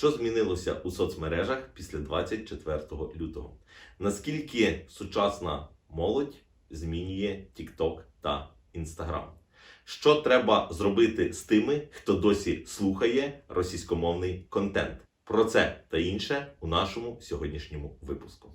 Що змінилося у соцмережах після 24 лютого? Наскільки сучасна молодь змінює TikTok та Instagram? Що треба зробити з тими, хто досі слухає російськомовний контент? Про це та інше у нашому сьогоднішньому випуску.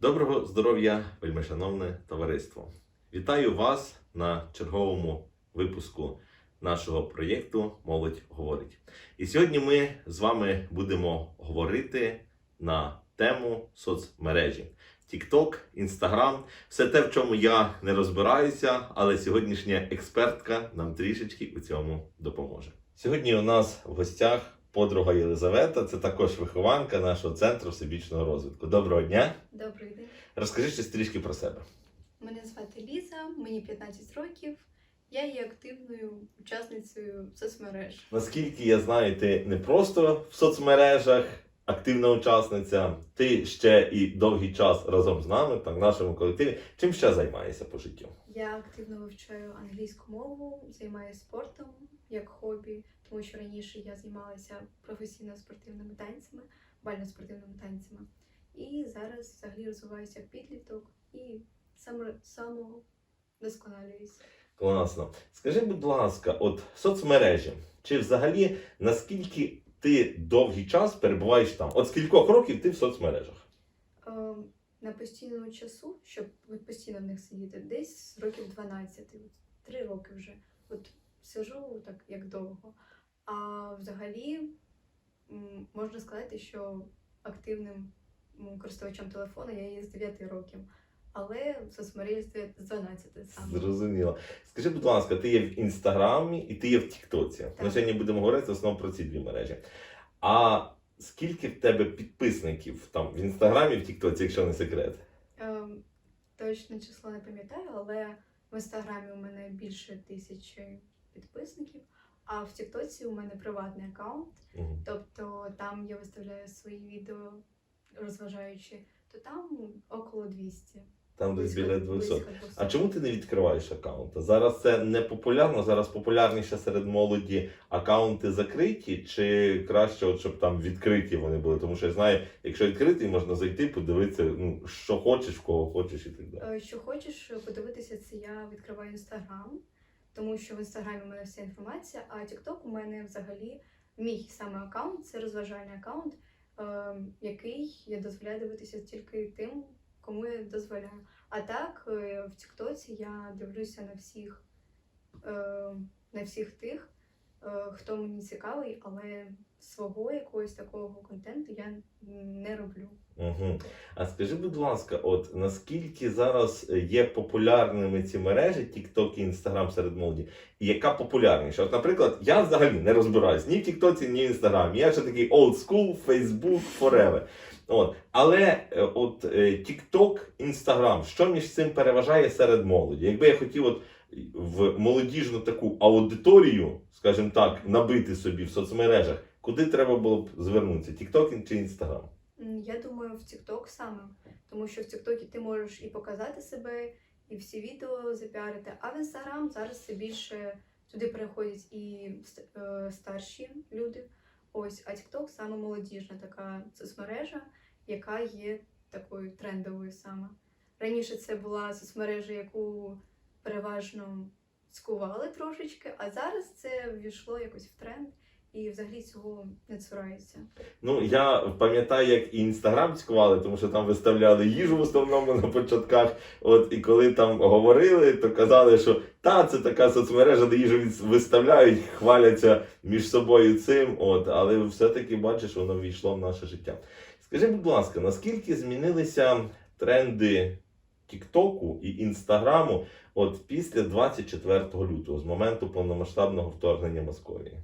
Доброго здоров'я, вельмишановне товариство! Вітаю вас на черговому випуску нашого проєкту Молодь говорить. І сьогодні ми з вами будемо говорити на тему соцмережі. TikTok, Instagram, все те, в чому я не розбираюся, але сьогоднішня експертка нам трішечки у цьому допоможе. Сьогодні у нас в гостях подруга Єлизавета, це також вихованка нашого центру всебічного розвитку. Доброго дня! Добрий день. Розкажи щось трішки про себе. Мене звати мені 15 років. Я є активною учасницею соцмереж. Наскільки я знаю, ти не просто в соцмережах активна учасниця, ти ще і довгий час разом з нами, так, в нашому колективі. Чим ще займаєшся по життю? Я активно вивчаю англійську мову, займаюся спортом як хобі, тому що раніше я займалася професійно спортивними танцями, бально-спортивними танцями. І зараз взагалі розвиваюся як підліток і саме самодосконалююся. Класно. Скажи, будь ласка, от соцмережі, чи взагалі наскільки ти довгий час перебуваєш там? От з кількох років ти в соцмережах? Ем, на постійному часу, щоб от постійно в них сидіти, десь з років 12, три роки вже. От сижу так як довго. А взагалі м, можна сказати, що активним м, користувачем телефону я є з 9 років. Але в соцмережі з 9 12 саме. Зрозуміло. Скажи, будь ласка, ти є в інстаграмі і ти є в Тіктоці. Ми сьогодні будемо говорити в основному про ці дві мережі. А скільки в тебе підписників там в інстаграмі, в Тіктоці, якщо не секрет? Ем, точне число не пам'ятаю, але в інстаграмі у мене більше тисячі підписників, а в Тіктоці у мене приватний аккаунт. Мгм. Тобто там я виставляю свої відео розважаючі, то там около 200. Там десь біля 200. А чому ти не відкриваєш аккаунти? Зараз це не популярно, зараз популярніше серед молоді аккаунти закриті, чи краще, от, щоб там відкриті вони були? Тому що я знаю, якщо відкриті, можна зайти, подивитися, ну, що хочеш, в кого хочеш і так далі. Е, Що хочеш подивитися, це я відкриваю інстаграм, тому що в інстаграмі у мене вся інформація, а TikTok у мене взагалі мій саме аккаунт, це розважальний аккаунт, е, який я дозволяю дивитися тільки тим, кому я дозволяю. А так, е, в Тіктоці я дивлюся на всіх, е, на всіх тих, е, хто мені цікавий, але свого якогось такого контенту я не роблю. Угу. А скажи, будь ласка, от наскільки зараз є популярними ці мережі, TikTok і Instagram серед молоді, і яка популярніша? От, наприклад, я взагалі не розбираюсь ні в TikTok, ні в Instagram. Я ще такий old school, Facebook, forever. От. Але е, от е, TikTok, Instagram, що між цим переважає серед молоді? Якби я хотів от в молодіжну таку аудиторію, скажімо так, набити собі в соцмережах, куди треба було б звернутися? TikTok чи Instagram? Я думаю, в TikTok саме, тому що в TikTok ти можеш і показати себе, і всі відео запіарити. А в Instagram зараз це більше туди переходять і е, старші люди. Ось, а TikTok саме молодіжна така соцмережа, яка є такою трендовою саме. Раніше це була соцмережа, яку переважно скували трошечки, а зараз це ввійшло якось в тренд і взагалі цього не цурається. Ну, я пам'ятаю, як і інстаграм цькували, тому що там виставляли їжу в основному на початках. От і коли там говорили, то казали, що та це така соцмережа, де їжу виставляють, хваляться між собою цим. От, але все-таки бачиш, воно війшло в наше життя. Скажи, будь ласка, наскільки змінилися тренди Тіктоку і Інстаграму от після 24 лютого, з моменту повномасштабного вторгнення Московії?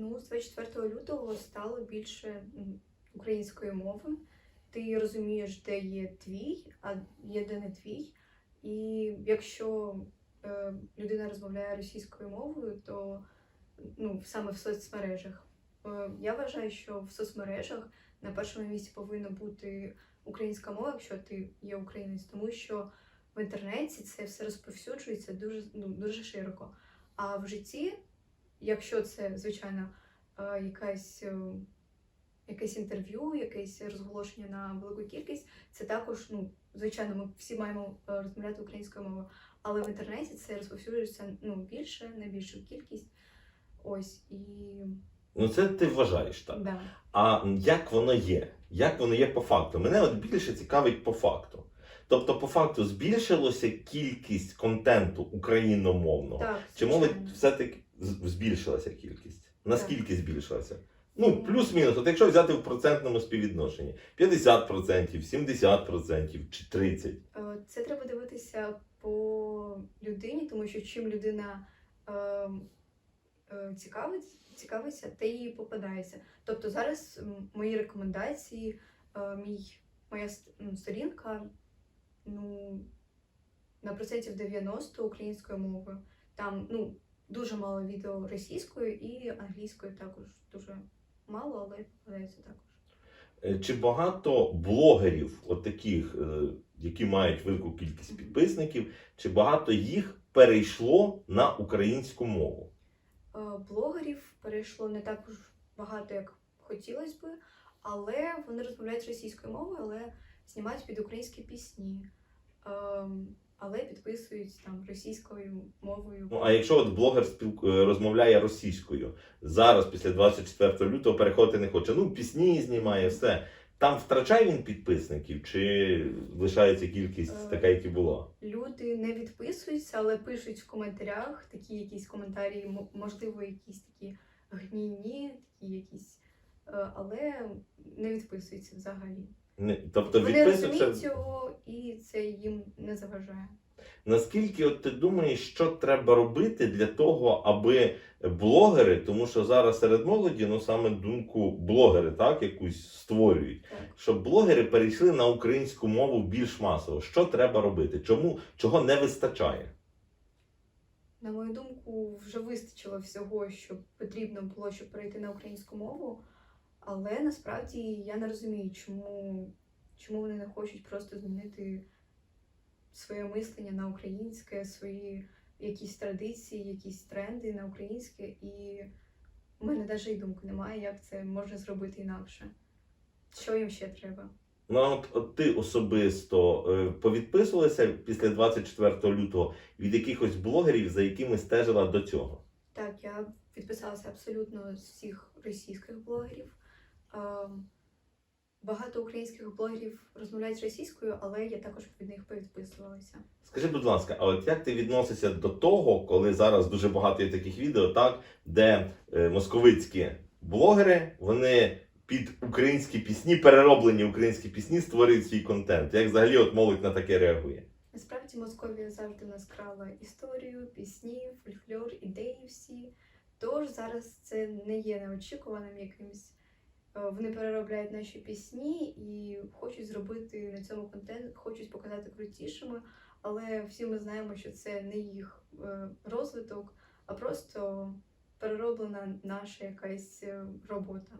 Ну, з 24 лютого стало більше української мови. Ти розумієш, де є твій, а є де не твій. І якщо е, людина розмовляє російською мовою, то ну, саме в соцмережах. Е, я вважаю, що в соцмережах на першому місці повинна бути українська мова, якщо ти є українець, тому що в інтернеті це все розповсюджується дуже, ну, дуже широко. А в житті, якщо це, звичайно, е, якась, е, якесь інтерв'ю, якесь розголошення на велику кількість, це також, ну, звичайно, ми всі маємо е, розмовляти українською мовою, але в інтернеті це розповсюджується ну, більше, на більшу кількість. Ось і Ну це ти вважаєш так. да. А як воно є? Як воно є по факту? Мене от більше цікавить по факту. Тобто, по факту збільшилася кількість контенту україномовного. так Чи мовить все-таки збільшилася кількість? Наскільки збільшилася? Ну, Ну. плюс-мінус. От якщо взяти в процентному співвідношенні 50%, 70% чи 30%. Е, Це треба дивитися по людині, тому що чим людина е, е, цікавить, цікавиться, те їй попадається. Тобто зараз мої рекомендації, е, мій, моя сторінка ну, на процентів 90 українською мовою. Там ну, дуже мало відео російською і англійською також дуже мало, але попадається також. Е, Чи багато блогерів, от таких, е, які мають велику кількість підписників, чи багато їх перейшло на українську мову? Е, блогерів перейшло не так уж багато, як хотілося би, але вони розмовляють російською мовою, але знімають під українські пісні, Ем, але підписують там російською мовою. Ну а якщо от блогер спілку... е, розмовляє російською, зараз, після 24 лютого, переходити не хоче. Ну, пісні знімає, все. Там втрачає він підписників, чи лишається кількість Е, така, як і була? Люди не відписуються, але пишуть в коментарях такі якісь коментарі, можливо, якісь такі гнійні, такі якісь, е, але не відписуються взагалі. Не, тобто Вони відписується. розуміють цього, і це їм не заважає. Наскільки от ти думаєш, що треба робити для того, аби блогери, тому що зараз серед молоді, ну саме думку блогери, так, якусь створюють, Так. щоб блогери перейшли на українську мову більш масово. Що треба робити? Чому чого не вистачає? На мою думку, вже вистачило всього, що потрібно було, щоб перейти на українську мову. Але насправді я не розумію, чому, чому вони не хочуть просто змінити своє мислення на українське, свої якісь традиції, якісь тренди на українське. І у мене навіть і думки немає, як це можна зробити інакше. Що їм ще треба? Ну от, от ти особисто е, повідписувалася після 24 лютого від якихось блогерів, за якими стежила до цього? Так, я підписалася абсолютно з всіх російських блогерів. Ем, Багато українських блогерів розмовляють російською, але я також від них повідписувалася. Скажи, будь ласка, а от як ти відносишся до того, коли зараз дуже багато є таких відео, так, де е, московицькі блогери вони під українські пісні, перероблені українські пісні, створюють свій контент? Як взагалі от молодь на таке реагує? Насправді Московія завжди нас крала історію, пісні, фольклор, ідеї всі. Тож зараз це не є неочікуваним якимось. Е, Вони переробляють наші пісні і хочуть зробити на цьому контент, хочуть показати крутішими, але всі ми знаємо, що це не їх е, розвиток, а просто перероблена наша якась е, робота.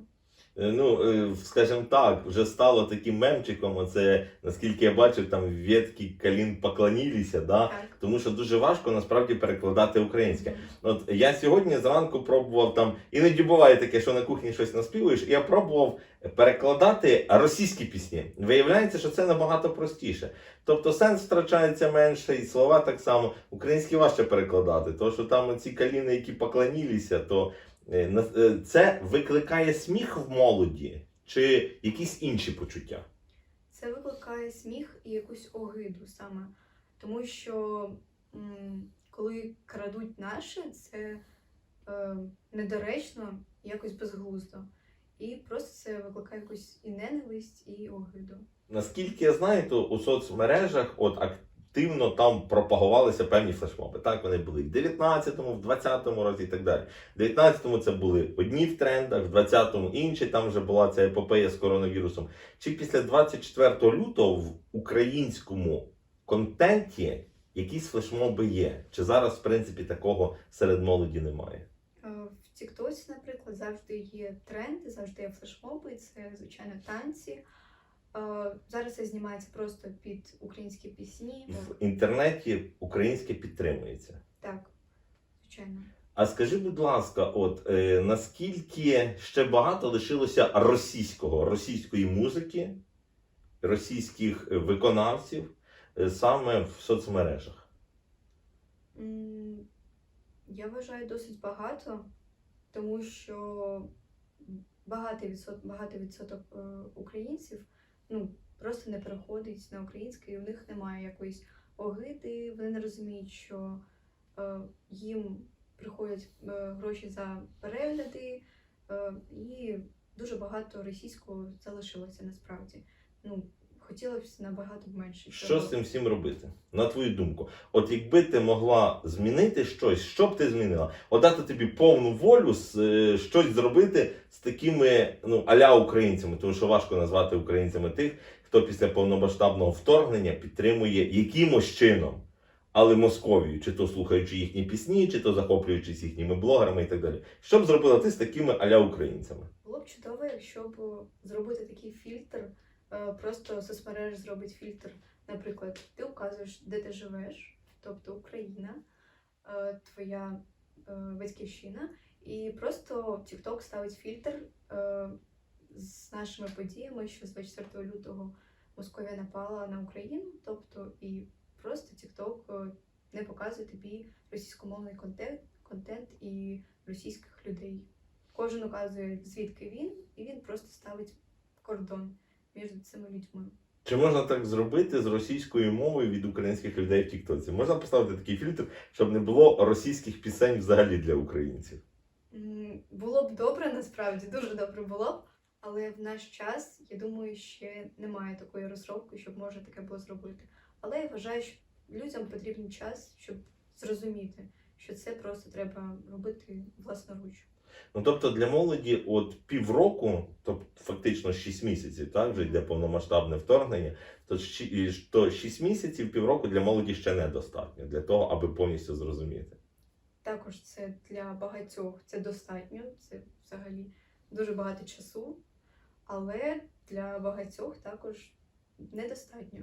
Е, Ну, е, скажімо так, вже стало таким мемчиком. Оце наскільки я бачив, там ветки калін поклонілися, да? Тому що дуже важко насправді перекладати українське. От я сьогодні зранку пробував там, іноді буває таке, що на кухні щось наспівуєш, і я пробував перекладати російські пісні. Виявляється, що це набагато простіше. Тобто сенс втрачається менше, і слова так само. Українські важче перекладати, тому що там ці каліни, які поклонілися, то це викликає сміх в молоді чи якісь інші почуття. Це викликає сміх і якусь огиду саме. Тому що м, коли крадуть наше, це е, недоречно, якось безглуздо. І просто це викликає якусь і ненависть, і огиду. Наскільки я знаю, то у соцмережах от активно там пропагувалися певні флешмоби. Так, вони були в 19-му, в 20-му році і так далі. В 19-му це були одні в трендах, в 20-му інші, там вже була ця епопея з коронавірусом. Чи після 24 лютого в українському контенті якісь флешмоби є? Чи зараз, в принципі, такого серед молоді немає? Е, В Тіктоці, наприклад, завжди є тренди, завжди є флешмоби, це, звичайно, танці. Е, Зараз це знімається просто під українські пісні. В інтернеті українське підтримується. Так, звичайно. А скажи, будь ласка, от е, наскільки ще багато лишилося російського, російської музики, російських е, виконавців е, саме в соцмережах? Я вважаю досить багато, тому що багатий відсоток, багатий відсоток е, українців ну, просто не переходить на український, і у них немає якоїсь огиди, вони не розуміють, що е, їм приходять е, гроші за перегляди, е, і дуже багато російського залишилося насправді. Ну, хотілося б набагато менше. Що з цим всім робити? На твою думку, от якби ти могла змінити щось, що б ти змінила? От дати тобі повну волю з, е, щось зробити з такими ну аля українцями, тому що важко назвати українцями тих, хто після повномасштабного вторгнення підтримує якимось чином, але Московію, чи то слухаючи їхні пісні, чи то захоплюючись їхніми блогерами і так далі. Що б зробила ти з такими аля українцями? Було б чудово, якщо б зробити такий фільтр, просто соцмереж зробить фільтр. Наприклад, ти указуєш, де ти живеш, тобто Україна, е, твоя е, батьківщина, і просто TikTok ставить фільтр е, з нашими подіями, що з 24 лютого Московія напала на Україну, тобто і просто TikTok е, не показує тобі російськомовний контент, контент і російських людей. Кожен указує, звідки він, і він просто ставить кордон між цими людьми. Чи можна так зробити з російською мовою від українських людей в Тіктоці? Можна поставити такий фільтр, щоб не було російських пісень взагалі для українців? Було б добре, насправді, дуже добре було б, але в наш час, я думаю, ще немає такої розробки, щоб можна таке було зробити. Але я вважаю, що людям потрібен час, щоб зрозуміти, що це просто треба робити власноруч. Ну тобто для молоді, от півроку, тобто фактично 6 місяців, так вже йде повномасштабне вторгнення, то щі- то 6 місяців, півроку для молоді ще недостатньо для того, аби повністю зрозуміти. Також це для багатьох це достатньо, це взагалі дуже багато часу, але для багатьох також недостатньо.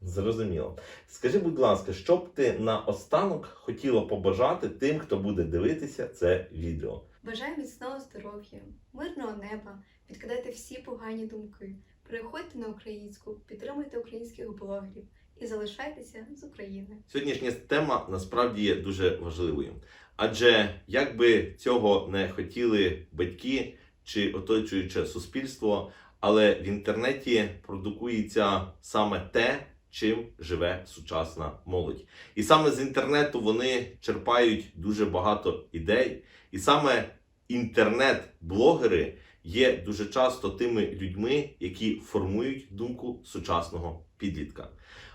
Зрозуміло. Скажи, будь ласка, що б ти наостанок хотіла побажати тим, хто буде дивитися це відео? Бажаю міцного здоров'я, мирного неба, відкидайте всі погані думки, переходьте на українську, підтримуйте українських блогерів і залишайтеся з України. Сьогоднішня тема насправді є дуже важливою. Адже як би цього не хотіли батьки чи оточуюче суспільство, але в інтернеті продукується саме те, чим живе сучасна молодь. І саме з інтернету вони черпають дуже багато ідей. І саме інтернет-блогери є дуже часто тими людьми, які формують думку сучасного підлітка.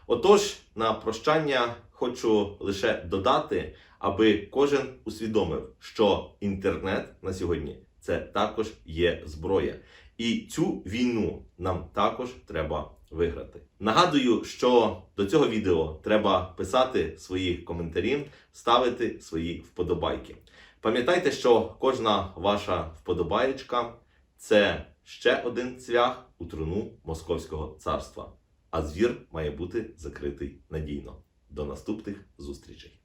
Отож, на прощання хочу лише додати, аби кожен усвідомив, що інтернет на сьогодні це також є зброя. І цю війну нам також треба виграти. Нагадую, що до цього відео треба писати свої коментарі, ставити свої вподобайки. Пам'ятайте, що кожна ваша вподобаєчка це ще один цвях у труну Московського царства. А звір має бути закритий надійно. До наступних зустрічей.